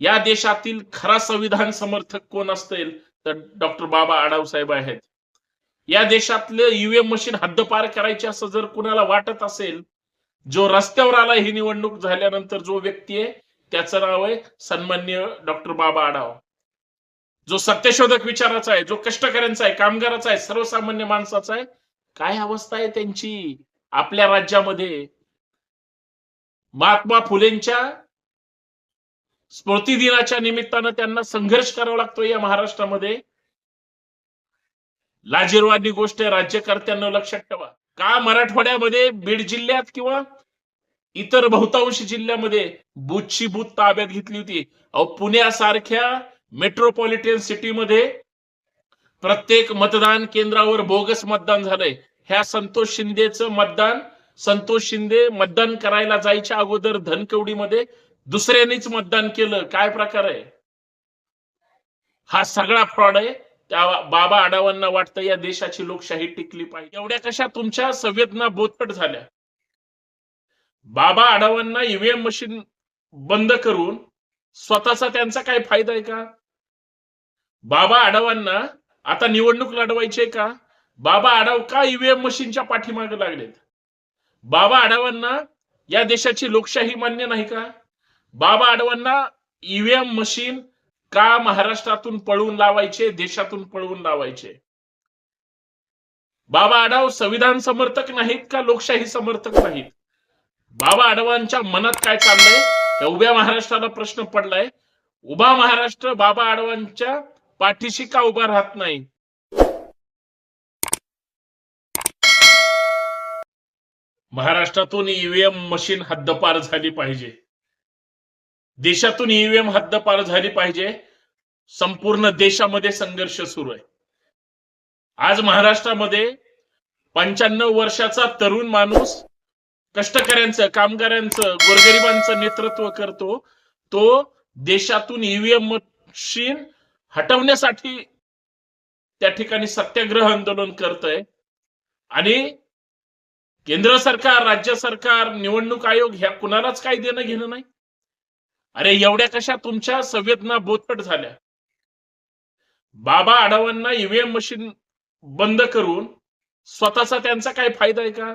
या देशातील खरा संविधान समर्थक कोण असतील तर डॉक्टर बाबा आढाव साहेब आहेत. या देशातलं ईव्हीएम मशीन हद्दपार करायचे असं जर कुणाला वाटत असेल जो रस्त्यावर आला ही निवडणूक झाल्यानंतर जो व्यक्ती आहे त्याचं नाव आहे सन्मान्य डॉक्टर बाबा आढाव जो सत्यशोधक विचाराचा आहे जो कष्टकऱ्यांचा आहे कामगाराचा आहे सर्वसामान्य माणसाचा आहे काय अवस्था आहे त्यांची? आपल्या राज्यामध्ये. महात्मा फुलेंच्या स्मृती दिनाच्या निमित्तानं त्यांना संघर्ष करावा लागतो या महाराष्ट्रामध्ये. लाजीरवादी गोष्ट राज्यकर्त्यांना लक्षात ठेवा. का मराठवाड्यामध्ये बीड जिल्ह्यात किंवा इतर बहुतांश जिल्ह्यामध्ये बुथची बूथ ताब्यात घेतली होती? अहो पुण्यासारख्या मेट्रोपॉलिटन सिटीमध्ये प्रत्येक मतदान केंद्रावर बोगस मतदान झालंय. ह्या संतोष शिंदेचं मतदान संतोष शिंदे मतदान करायला जायच्या अगोदर धनकवडीमध्ये दुसऱ्यांनीच मतदान केलं काय प्रकार आहे? हा सगळा फ्रॉड आहे. त्या बाबा आडावांना वाटतं या देशाची लोकशाही टिकली पाहिजे. एवढ्या कशा तुमच्या संवेदना बोधपट झाल्या? बाबा आडावांना ईव्हीएम मशीन बंद करून स्वतःचा त्यांचा काय फायदा आहे का? बाबा आडावांना आता निवडणूक लढवायची आहे का? बाबा आडाव का ईव्हीएम मशीनच्या पाठीमागे लागलेत? बाबा आडावांना या देशाची लोकशाही मान्य नाही का? बाबा आडवांना ईव्हीएम मशीन का महाराष्ट्रातून पळवून लावायचे देशातून पळवून लावायचे? बाबा आढाव संविधान समर्थक नाहीत का लोकशाही समर्थक नाहीत? बाबा आडवांच्या मनात काय चाललंय? उभ्या महाराष्ट्राला प्रश्न पडलाय. उभा महाराष्ट्र बाबा आडवांच्या पाठीशी का उभा राहत नाही? महाराष्ट्रातून ईव्हीएम मशीन हद्दपार झाली पाहिजे. देशातून ईव्हीएम हद्दपार झाली पाहिजे. संपूर्ण देशामध्ये संघर्ष सुरू आहे. आज महाराष्ट्रामध्ये पंच्याण्णव वर्षाचा तरुण माणूस कष्टकऱ्यांचं कामगारांचं गोरगरिबांचं नेतृत्व करतो तो देशातून ईव्हीएम मशीन हटवण्यासाठी त्या ठिकाणी सत्याग्रह आंदोलन करतय. आणि केंद्र सरकार राज्य सरकार निवडणूक आयोग ह्या कुणालाच काही देणं घेणं नाही. अरे एवढ्या कशा तुमच्या संवेदना बोधपट झाल्या? बाबा आढावांना ईव्हीएम मशीन बंद करून स्वतःचा त्यांचा काय फायदा आहे का?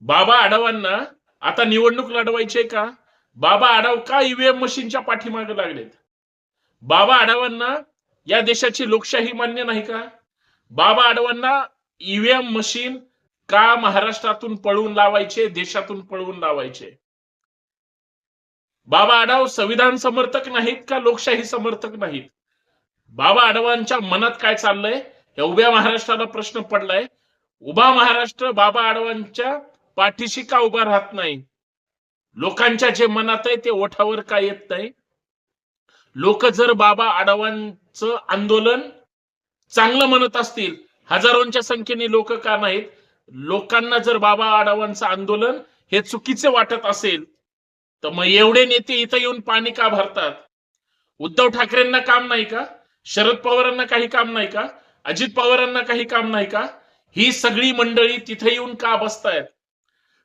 बाबा आढावांना आता निवडणूक लढवायची आहे का? बाबा आढाव का ईव्हीएम मशीनच्या पाठीमागे लागलेत? बाबा आढावांना या देशाची लोकशाही मान्य नाही का? बाबा आढावांना ईव्हीएम मशीन का महाराष्ट्रातून पळवून लावायचे देशातून पळवून लावायचे? बाबा आढाव संविधान समर्थक नाहीत का लोकशाही समर्थक नाहीत? बाबा आढावांच्या मनात काय चाललंय? या उभ्या महाराष्ट्राला प्रश्न पडलाय. उभा महाराष्ट्र बाबा आढावांच्या पाठीशी का उभा राहत नाही? लोकांच्या जे मनात आहे ते ओठावर का येत नाही? लोक जर बाबा आढावांचं आंदोलन चांगलं म्हणत असतील हजारोंच्या संख्येने लोक का नाहीत? लोकांना जर बाबा आढावांचं आंदोलन हे चुकीचे वाटत असेल तर मग एवढे नेते इथं येऊन पाणी का भरतात? उद्धव ठाकरेंना काम नाही का? शरद पवारांना काही काम नाही का? अजित पवारांना काही काम नाही का? ही सगळी मंडळी तिथे येऊन का बसतायत?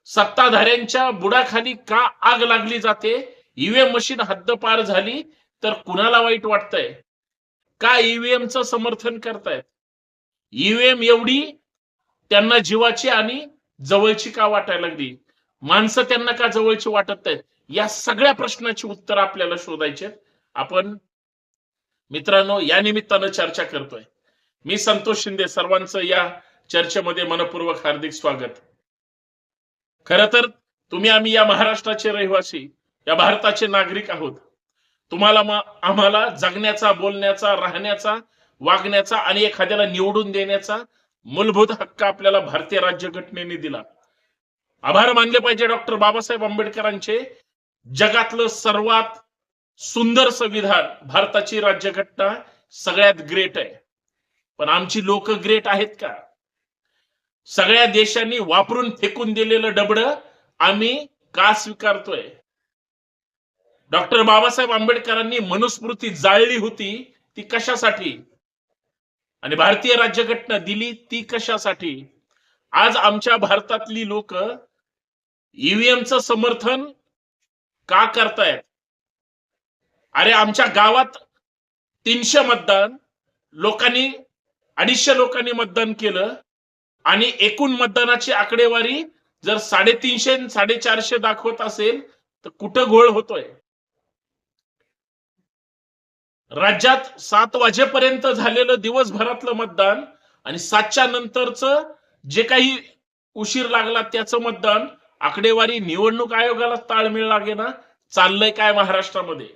सत्ताधाऱ्यांच्या बुडाखाली का आग लागली जाते? ईव्हीएम मशीन हद्दपार झाली तर कुणाला वाईट वाटतंय? का ईव्हीएमचं समर्थन करतायत? ईव्हीएम एवढी त्यांना जीवाची आणि जवळची का वाटायला लागली? माणसं त्यांना का जवळची वाटत आहेत या सगळ्या प्रश्नाची उत्तर आपल्याला शोधायचे आपण मित्रांनो या निमित्तानं चर्चा करतोय. मी संतोष शिंदे सर्वांचं या चर्चेमध्ये मनपूर्वक हार्दिक स्वागत. खर तर तुम्ही आम्ही या महाराष्ट्राचे रहिवासी या भारताचे नागरिक आहोत. तुम्हाला आम्हाला जगण्याचा बोलण्याचा राहण्याचा वागण्याचा आणि एखाद्याला निवडून देण्याचा मूलभूत हक्क आपल्याला भारतीय राज्यघटनेने दिला. आभार मानले पाहिजे डॉक्टर बाबासाहेब आंबेडकरांचे. जगातलं सर्वात सुंदर संविधान भारताची राज्यघटना सगळ्यात ग्रेट आहे. पण आमची लोक ग्रेट आहेत का? सगळ्या देशांनी वापरून फेकून दिलेलं डबड आम्ही का स्वीकारतोय? डॉक्टर बाबासाहेब आंबेडकरांनी मनुस्मृती जाळली होती ती कशासाठी? आणि भारतीय राज्यघटना दिली ती कशासाठी? आज आमच्या भारतातली लोक ईव्हीएमचं समर्थन का करतायत? अरे आमच्या गावात तीनशे मतदान लोकांनी अडीचशे लोकांनी मतदान केलं आणि एकूण मतदानाची आकडेवारी जर साडेतीनशे साडेचारशे दाखवत असेल तर कुठं घोळ होतोय? राज्यात सात वाजेपर्यंत झालेलं दिवसभरातलं मतदान आणि सातच्या नंतरचं जे काही उशीर लागला त्याचं मतदान आकडेवारी निवडणूक आयोगाला ताळमेळ लागे ना चाललंय काय महाराष्ट्रामध्ये?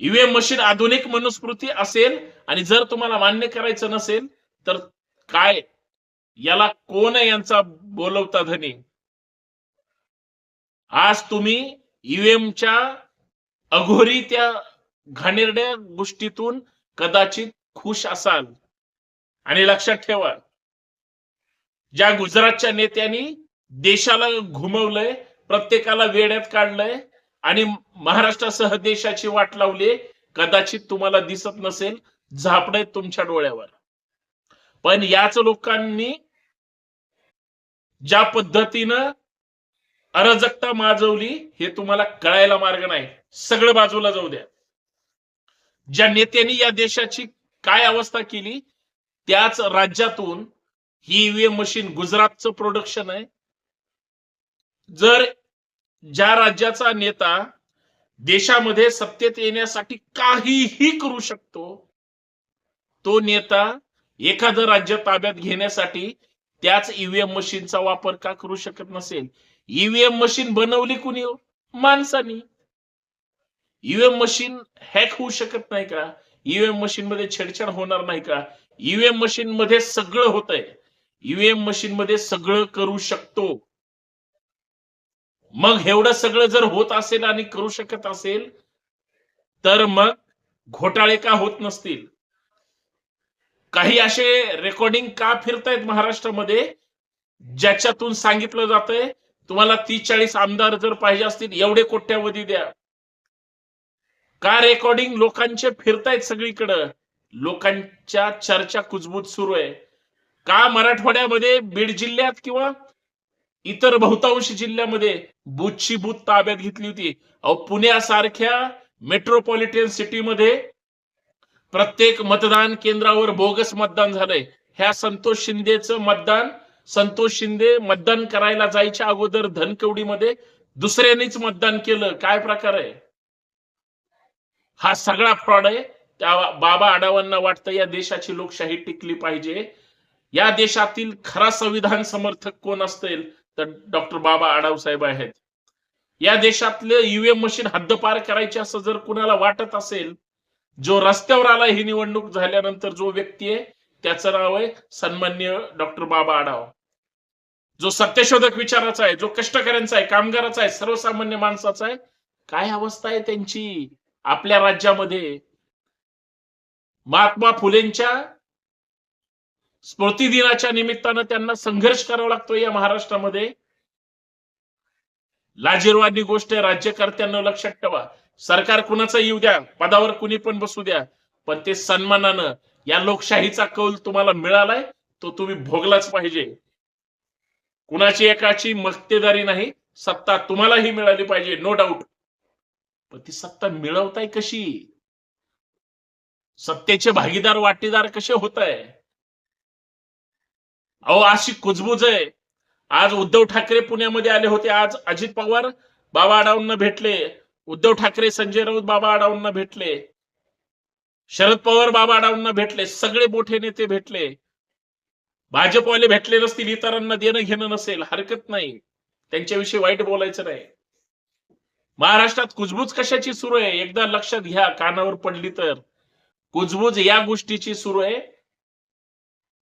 ईव्हीएम मशीन आधुनिक मनुस्मृती असेल आणि जर तुम्हाला मान्य करायचं नसेल तर काय? याला कोण यांचा बोलवता धनी? आज तुम्ही ईव्हीएमच्या अघोरी त्या घाणेरड्या गोष्टीतून कदाचित खुश असाल. आणि लक्षात ठेवा ज्या गुजरातच्या नेत्यांनी देशाला घुमवलंय प्रत्येकाला वेड्यात काढलंय आणि महाराष्ट्रासह देशाची वाट लावली कदाचित तुम्हाला दिसत नसेल झापडे तुमच्या डोळ्यावर. पण याच लोकांनी ज्या पद्धतीनं अराजकता माजवली हे तुम्हाला कळायला मार्ग नाही. सगळं बाजूला जाऊ द्या. ज्या नेत्यांनी या देशाची काय अवस्था केली त्याच राज्यातून ही ईव्हीएम मशीन गुजरातचं प्रोडक्शन आहे जर ज्या राज्याचा नेता देशामध्ये सत्तेत येण्यासाठी काहीही करू शकतो तो नेता एखादं राज्य ताब्यात घेण्यासाठी त्याच ईव्हीएम मशीनचा वापर का करू शकत नसेल? ईव्हीएम मशीन बनवली कुणी हो? माणसानी. ईव्हीएम मशीन हॅक होऊ शकत नाही का? ईव्हीएम मशीन मध्ये छेडछाड होणार नाही का? ईव्हीएम मशीन मध्ये सगळं होत आहे ईव्हीएम मशीन मध्ये सगळं करू शकतो. मग एवढं सगळं जर होत असेल आणि करू शकत असेल तर मग घोटाळे का होत नसतील? काही असे रेकॉर्डिंग का फिरतायत महाराष्ट्रामध्ये ज्याच्यातून सांगितलं जातंय तुम्हाला तीस चाळीस आमदार जर पाहिजे असतील एवढे कोट्यावधी द्या. का रेकॉर्डिंग लोकांचे फिरतायत सगळीकडं? लोकांच्या चर्चा कुजबूज सुरू आहे. का मराठवाड्यामध्ये बीड जिल्ह्यात किंवा इतर बहुतांश जिल्ह्यामध्ये बुथची बूथ ताब्यात घेतली होती. अहो पुण्यासारख्या मेट्रोपॉलिटन सिटीमध्ये प्रत्येक मतदान केंद्रावर बोगस मतदान झालंय. ह्या संतोष शिंदेचं मतदान संतोष शिंदे मतदान करायला जायच्या अगोदर धनकवडीमध्ये दुसऱ्यांनीच मतदान केलं. काय प्रकार आहे? हा सगळा फ्रॉड आहे. त्या बाबा आढावांना वाटतं या देशाची लोकशाही टिकली पाहिजे. या देशातील खरा संविधान समर्थक कोण असतील? तर डॉक्टर बाबा आढाव साहेब आहेत. या देशातले ईव्हीएम मशीन हद्दपार करायचे असं जर कुणाला वाटत असेल जो रस्त्यावर आला ही निवडणूक झाल्यानंतर जो व्यक्ती आहे त्याचं नाव आहे सन्मान्य डॉक्टर बाबा आढाव जो सत्यशोधक विचाराचा आहे जो कष्टकऱ्यांचा आहे कामगाराचा आहे सर्वसामान्य माणसाचा आहे काय अवस्था आहे त्यांची? आपल्या राज्यामध्ये. महात्मा फुलेंच्या स्मृती दिनाच्या निमित्तानं त्यांना संघर्ष करावा लागतो या महाराष्ट्रामध्ये. लाजीरवादी गोष्ट आहे राज्यकर्त्यांना लक्षात ठेवा. सरकार कुणाचं येऊ द्या पदावर कुणी पण बसू द्या पण ते सन्मानानं या लोकशाहीचा कौल तुम्हाला मिळालाय तो तुम्ही भोगलाच पाहिजे. कुणाची एकाची मक्तेदारी नाही सत्ता तुम्हालाही मिळाली पाहिजे नो डाऊट पण ती सत्ता मिळवताय कशी? सत्तेचे भागीदार वाटेदार कसे होत आहे अहो अशी कुजबूज आहे. आज उद्धव ठाकरे पुण्यामध्ये आले होते. आज अजित पवार बाबा आढावांना भेटले. उद्धव ठाकरे संजय राऊत बाबा आढावांना भेटले. शरद पवार बाबा आढावांना भेटले. सगळे मोठे नेते भेटले. भाजपवाले भेटले नसतील इतरांना देणं घेणं नसेल हरकत नाही. त्यांच्याविषयी वाईट बोलायचं नाही. महाराष्ट्रात कुजबूज कशाची सुरू आहे? एकदा लक्षात घ्या कानावर पडली तर. कुजबूज या गोष्टीची सुरू आहे.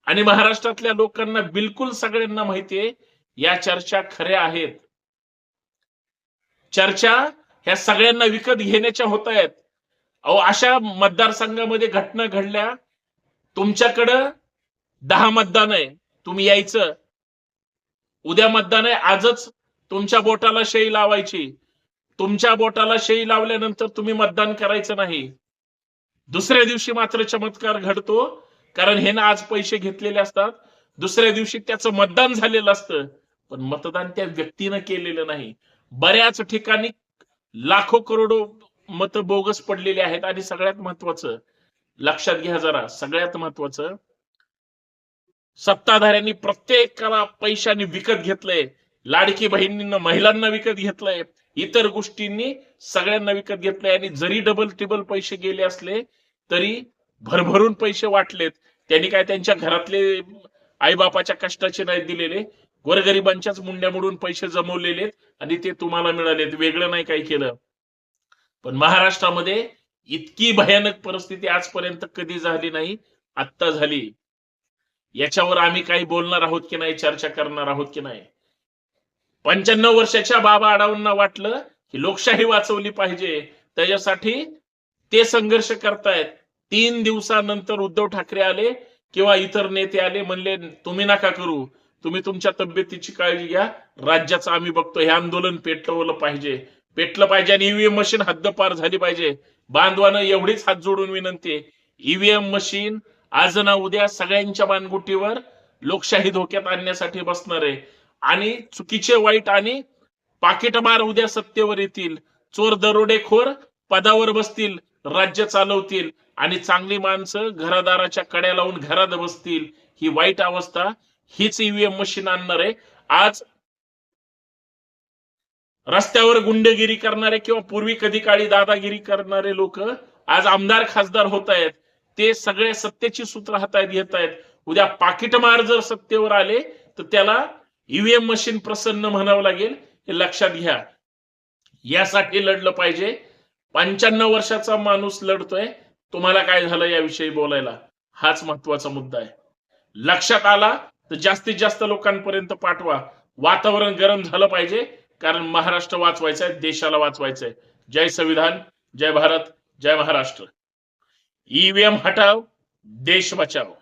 आणि महाराष्ट्रातल्या लोकांना बिलकुल सगळ्यांना माहितीये या चर्चा खऱ्या आहेत. चर्चा ह्या सगळ्यांना विकत घेण्याच्या होत आहेत अहो अशा मतदारसंघामध्ये घटना घडल्या तुमच्याकडं दहा मतदान आहे तुम्ही यायचं. उद्या मतदान आहे आजच तुमच्या बोटाला शेई लावायची. तुमच्या बोटाला शेई लावल्यानंतर तुम्ही मतदान करायचं नाही. दुसऱ्या दिवशी मात्र चमत्कार घडतो कारण हे ना आज पैसे घेतलेले असतात दुसऱ्या दिवशी त्याचं मतदान झालेलं असतं पण मतदान त्या व्यक्तीनं केलेलं नाही. बऱ्याच ठिकाणी लाखो करोडो मत बोगस पडलेली आहेत आणि सगळ्यात महत्वाचं लक्षात घ्या जरा सगळ्यात महत्वाचं सत्ताधाऱ्यांनी प्रत्येकाला पैशाने विकत घेतलंय लाडकी बहिणींना महिलांना विकत घेतलंय इतर गोष्टींनी सगळ्यांना विकत घेतलंय आणि जरी डबल टिबल पैसे गेले असले तरी भरभरून पैसे वाटलेत. त्यांनी काय त्यांच्या घरातले आईबापाच्या कष्टाचे नाही दिलेले? गोरगरिबांच्याच मुंड्या मोडून पैसे जमवलेले आणि ते तुम्हाला मिळालेत. वेगळं नाही काही केलं. पण महाराष्ट्रामध्ये इतकी भयानक परिस्थिती आजपर्यंत कधी झाली नाही आत्ता झाली. याच्यावर आम्ही काही बोलणार आहोत की नाही चर्चा करणार आहोत की नाही? पंच्याण्णव वर्षाच्या बाबा आडावांना वाटलं की लोकशाही वाचवली पाहिजे. त्याच्यासाठी ते संघर्ष करतायत. तीन दिवसानंतर उद्धव ठाकरे आले किंवा इतर नेते आले म्हणले तुम्ही नका करू. तुम्ही तुमच्या तब्येतीची काळजी घ्या. राज्याचं आम्ही बघतो हे आंदोलन पेटवलं पाहिजे. पेटलं पाहिजे आणि ईव्हीएम मशीन हद्दपार झाली पाहिजे. बांधवानं एवढीच हात जोडून विनंती ईव्हीएम मशीन आज ना उद्या सगळ्यांच्या मानगुटीवर लोकशाही धोक्यात आणण्यासाठी बसणार आहे. आणि चुकीचे वाईट आणि पाकिटमार उद्या सत्तेवर येतील. चोर दरोडेखोर पदावर बसतील. राज्य चालवतील. आणि चांगली माणसं घरादाराच्या कड्या लावून घरात बसतील ही वाईट अवस्था हीच ईव्हीएम मशीन आणणार आहे. आज रस्त्यावर गुंडगिरी करणारे किंवा पूर्वी कधी काळी दादागिरी करणारे लोक आज आमदार खासदार होत आहेत ते सगळे सत्तेची सूत्र हातात घेत आहेत. उद्या पाकिटमार जर सत्तेवर आले तर त्याला ईव्हीएम मशीन प्रसन्न म्हणावं लागेल. हे लक्षात घ्या. यासाठी लढलं पाहिजे. पंच्याण्णव वर्षाचा माणूस लढतोय. तुम्हाला काय झालं याविषयी बोलायला? हाच महत्त्वाचा मुद्दा आहे. लक्षात आला तर जास्तीत जास्त लोकांपर्यंत पाठवा. वातावरण गरम झालं पाहिजे कारण महाराष्ट्र वाचवायचा आहे देशाला वाचवायचं आहे. जय संविधान जय भारत जय महाराष्ट्र. ईव्हीएम हटाव देश बचाव